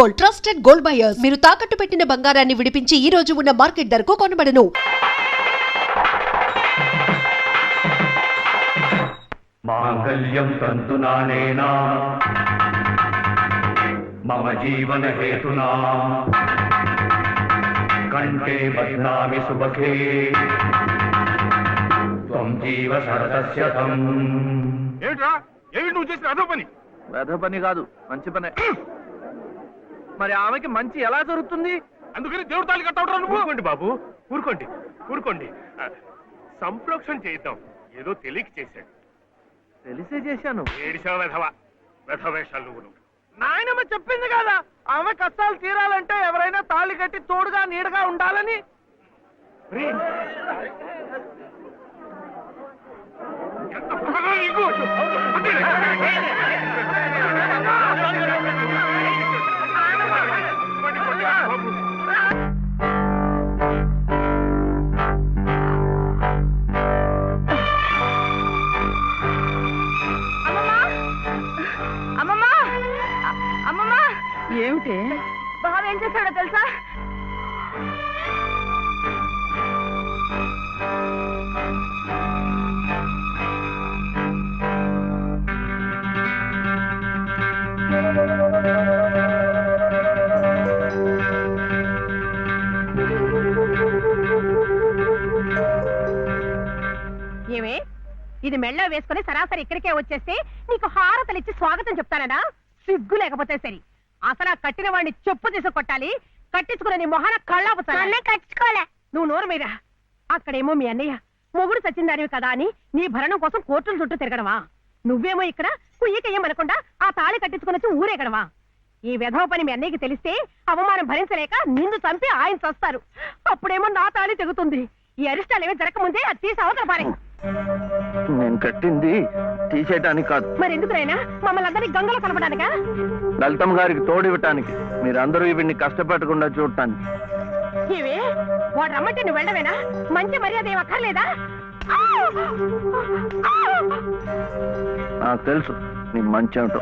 Gold trusted gold buyers. మీరు తాకట్టు పెట్టిన బంగారాన్ని విడిపించి ఈ రోజు ఉన్న మార్కెట్ ధరకు కొనబడను. మాంగళ్యం తంతునానేనా మమ జీవన హేతునా? కంఠే బధ్నామి సుభగే త్వం జీవ శరదస్య తం ఏమిట్రా? ఏమిటి నువ్వు చేసిన అదో పని? వెధ పని కాదు మంచి పనే. మరి ఆమెకి మంచి ఎలా జరుగుతుంది? అందుకని దేవుడు తాళి కట్టవడం నువ్వు? ఊరుకోండి బాబు ఊరుకోండి ఊరుకోండి. ఆ, సంప్రోక్షణ చేద్దాం. ఏదో తెలియక చేశాడు. తెలిసే చేశాను. ఏడిసావు వెధవ? వెధవ వేషాలు నువ్వు. నువ్వు. నాయనమ్మ చెప్పింది కదా ఆమె కష్టాలు తీరాలంటే ఎవరైనా తాళి కట్టి తోడుగా నీడగా ఉండాలని. ఎంత పొగరో నీకు? కొట్టి, ఏమిటి? బావ ఏం చేశాడో తెలుసా? ఏమే? ఇది మెళ్ళ వేసుకుని సరాసరి ఇక్కడికే వచ్చేస్తే నీకు హారతలిచ్చి స్వాగతం చెప్తానడా సిగ్గు లేకపోతే సరి. అసలు ఆ కట్టిన వాడిని చెప్పు తీసి కొట్టాలి కట్టించుకున్న నీ మొహన కళ్ళాపుతాను కట్టించుకోలే. నువ్వు నోరు మీద అక్కడేమో మీ అన్నయ్య మొగుడు సచ్చిందానివి కదా అని నీ భరణం కోసం కోర్టుల చుట్టూ తిరగడమా? నువ్వేమో ఇక్కడ కుయ్యకయ్యమనకుండా ఆ తాళి కట్టించుకుని వచ్చి ఊరేగడమా? ఈ విధవ పని మీ అన్నయ్యకి తెలిస్తే అవమానం భరించలేక నిన్ను చంపి ఆయన చస్తారు. అప్పుడేమో నా తాళి తెగుతుంది. ఈ అరిష్టాలు ఏమీ జరగకముందే అది తీసి అవతల పారే నేను కట్టింది తీసేయటానికి కాదు. మరి ఎందుకునైనా మమ్మల్ని అందరినీ గంగలో కలపడానికా లలితమ్మ గారికి తోడివ్వటానికి మీరందరూ వీడిని కష్టపెట్టకుండా చూడటానికి. ఇవి? వాడు రమ్మంటే నువ్వు వెళ్ళవేనా? మంచి మర్యాద ఏం అక్కర్లేదా? నాకు తెలుసు నీ మంచి ఏమిటో.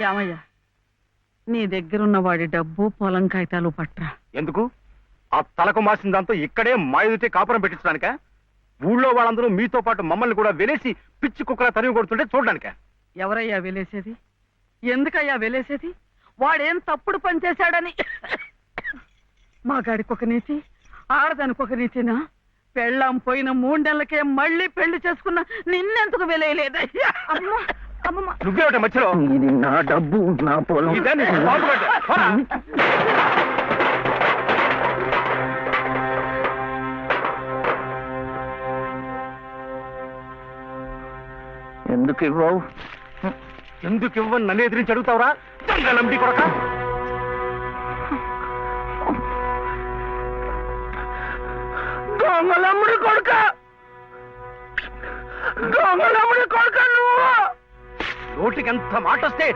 యామయ్య నీ దగ్గరున్న వాడి డబ్బు పొలం కాగితాలు పట్రా. ఎందుకు? ఆ తలకు మాసిన దాంతో ఇక్కడే మాయుడితే కాపురం పెట్టించడానిక? ఊళ్ళో వాళ్ళందరూ మీతో పాటు మమ్మల్ని కూడా వెలేసి పిచ్చి కుక్కల తరిమి కొడుతుంటే చూడడానిక? ఎవరయ్యా వెలేసేది? ఎందుకయ్యా వెలేసేది? వాడేం తప్పుడు పని చేశాడని. మా గాడికి ఒక నీతి ఆడదానికి ఒక నీతినా? పెళ్ళాం పోయిన మూడెళ్ళకే మళ్ళీ పెళ్ళి చేసుకున్న నిన్నెందుకు వెలేయలేదయ్యా? అమ్మమ్మ నువ్వేమిట మధ్యలో? ఇది నా డబ్బు నా పొలం. బాగుపడ్డ. పోరా. ఎందుకు ఇవ్వవు? ఎందుకు ఇవ్వని నన్ను ఎదిరించి అడుగుతావురా? నంబి కొడక. దొంగలమ్ముడి కొడుక. దొంగలమ్ముడి కొడుక నువ్వు. నోటికి ఎంత మాట వస్తే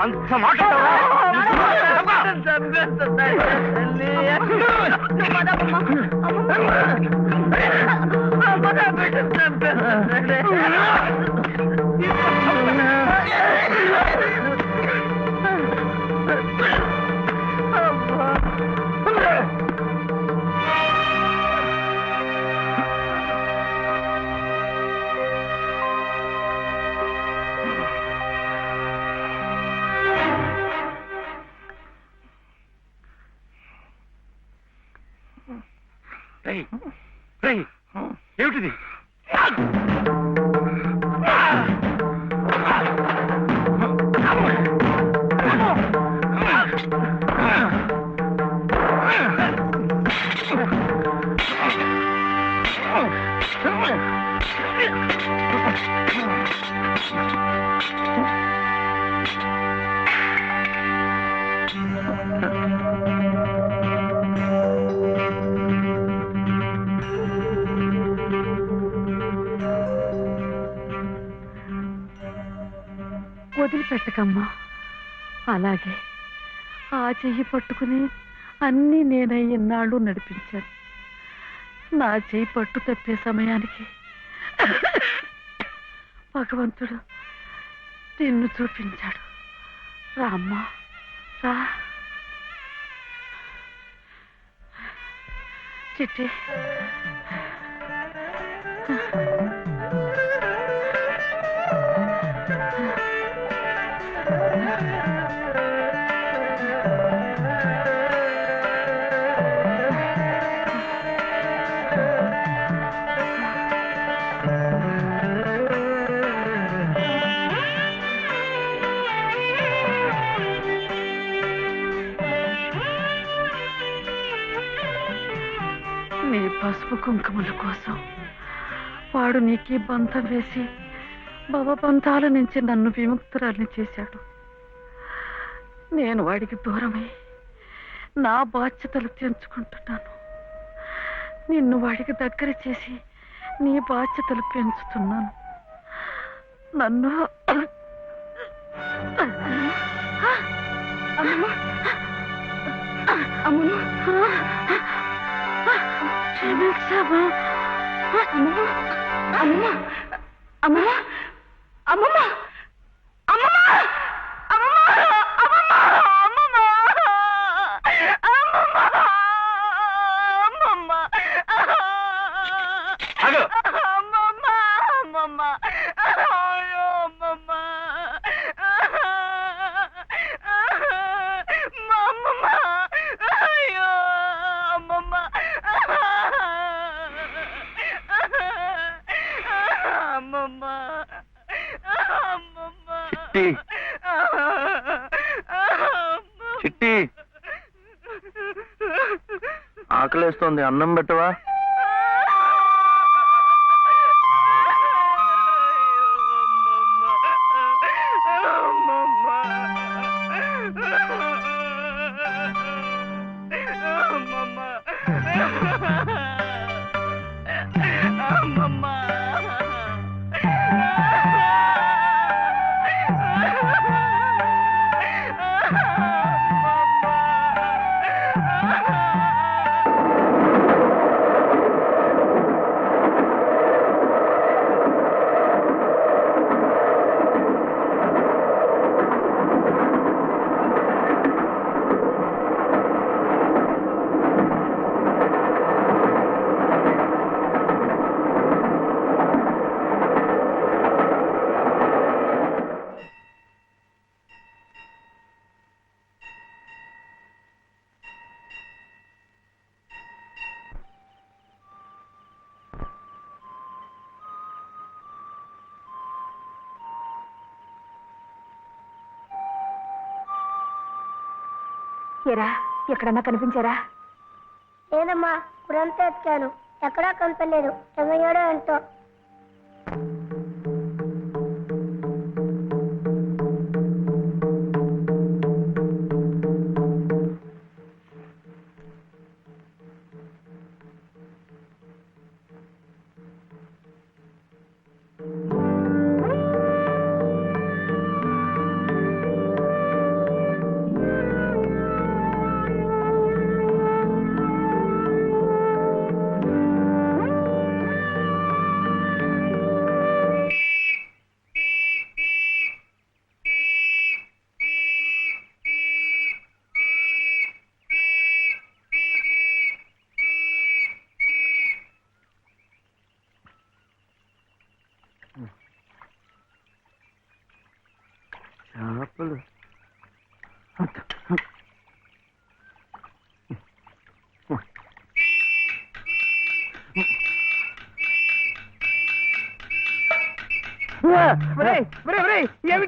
అంత మాట ఏమిటిది Thank you. పెట్టకమ్మా. అలాగే ఆ చెయ్యి పట్టుకుని అన్నీ నేనే ఇన్నాళ్ళు నడిపించాను. నా చెయ్యి పట్టు తప్పే సమయానికి భగవంతుడు నిన్ను చూపించాడు. రామ్మా రా. చిట్టి. నీ పసుపు కుంకుమల కోసం. వాడు నీకి బంధం వేసి భవబంధాల నుంచి నన్ను విముక్తురాల్ని చేశాడు. నేను వాడికి దూరమై నా బాధ్యతలు తెంచుకుంటున్నాను నిన్ను వాడికి దగ్గర చేసి నీ బాధ్యతలు పెంచుతున్నాను. నన్ను అమ్మను. క్షమించమా అమ్మమ్మ అమ్మమ్మ అమ్మమ్మ అమ్మమ్మ! చిట్టి. చిట్టి. ఆకలేస్తోంది అన్నం పెట్టవా? ఎరా ఎక్కడన్నా కనిపించారా? లేదమ్మా గురంతా ఎత్తాను ఎక్కడా కనపడలేదు. ఏమయ్యాడో ఎంతో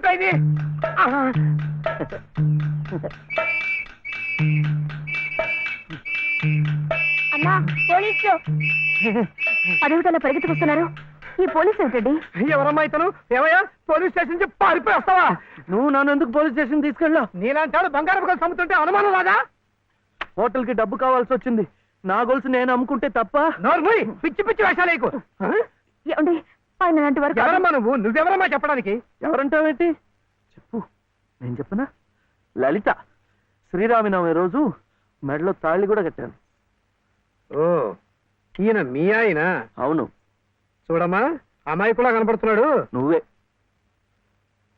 ఏమిటో ఇది అమ్మా పోలీసు. అదేమిటలా పరిగెత్తుకొస్తున్నారు. ఈ పోలీసు ఏమిటండి ఎవరమ్మా ఇతను? ఏమయ్యా? పోలీస్ స్టేషన్ నుంచి పారిపోయి వస్తావా నువ్వు నన్ను ఎందుకు పోలీస్ స్టేషన్ తీసుకెళ్ళా నీలాంటాడు బంగారం కోసం అమ్ముతుంటే అనుమానం రాదా? హోటల్కి డబ్బు కావాల్సి వచ్చింది. నా గొలుసు నేను అమ్ముకుంటే తప్ప? నోర్ముయ్ పిచ్చి పిచ్చి వేషాలేకు ఏమండి ఆయన అలాంటి వరకు ఎవరమ్మా నువ్వు? నువ్వెవరమ్మా చెప్పడానికి? ఎవరంటావేంటి? చెప్పు. నేను చెప్పనా? లలిత శ్రీరామనవమి రోజు మెడలో తాళి కూడా కట్టాను. ఓ ఈయన మీ ఆయన? అవును. చూడమ్మా అమ్మాయి కూడా కనపడుతున్నాడు. నువ్వే.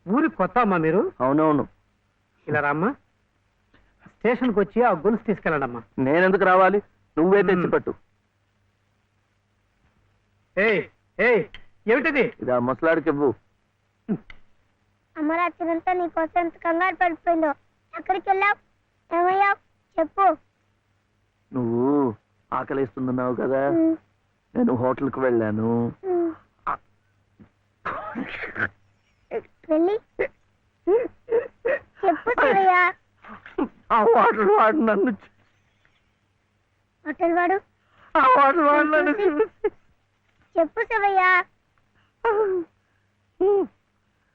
ఊరికి కొత్త అమ్మా మీరు? అవునవును. ఇలా రామ్మా. స్టేషన్కి వచ్చి ఆ గొలుసు తీసుకెళ్ళండి అమ్మా నేనెందుకు రావాలి? నువ్వే తెచ్చిపెట్టు. ఏయ్ ఏయ్ ఏమిటిది? ఇది ఆ ముసలాడికి ఇవ్వు. అమ్మ రాత్రంతా నీకోసం ఎంత కంగారు పడిపోయిందో. ఎక్కడికి వెళ్ళావు ఏమయ్యావు? చెప్పు. నువ్వు ఆకలిస్తున్నావు కదా. ఉమ్, నేను హోటల్కి వెళ్ళాను. ఉమ్. వెళ్ళి. చెప్పు శివయ్య ఆ హోటల్ వాడు నన్ను చూ- హోటల్ వాడు? ఆ హోటల్ వాడు నన్ను చెప్పు శివయ్య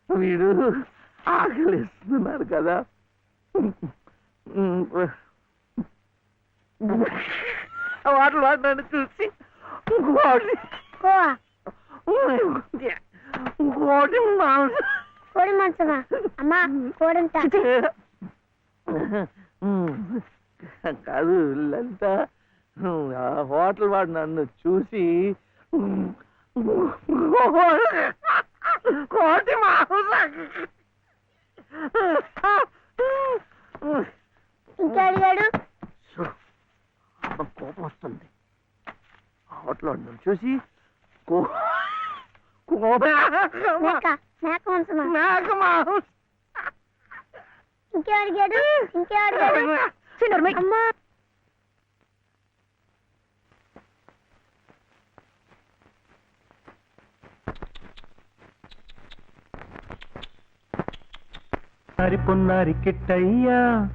వీడు ఆకలిస్తున్నారు కదా ఆ హోటల్ వాడు నన్ను చూసి ఇంకోటి కోవా ఇంకోటి మాంసం కోడి మాంసమా అమ్మా కోడంతా కాదు లలిత ఆ హోటల్ వాడు నన్ను చూసి కోటి ఇంకా అడిగాడు? కోపం వస్తుంది. హోటల్ నన్ను చూసి ఇంకే అడిగాడు? ఇంకే అడిగాడు? అమ్మా పొన్నారి కిట్టయ్యా.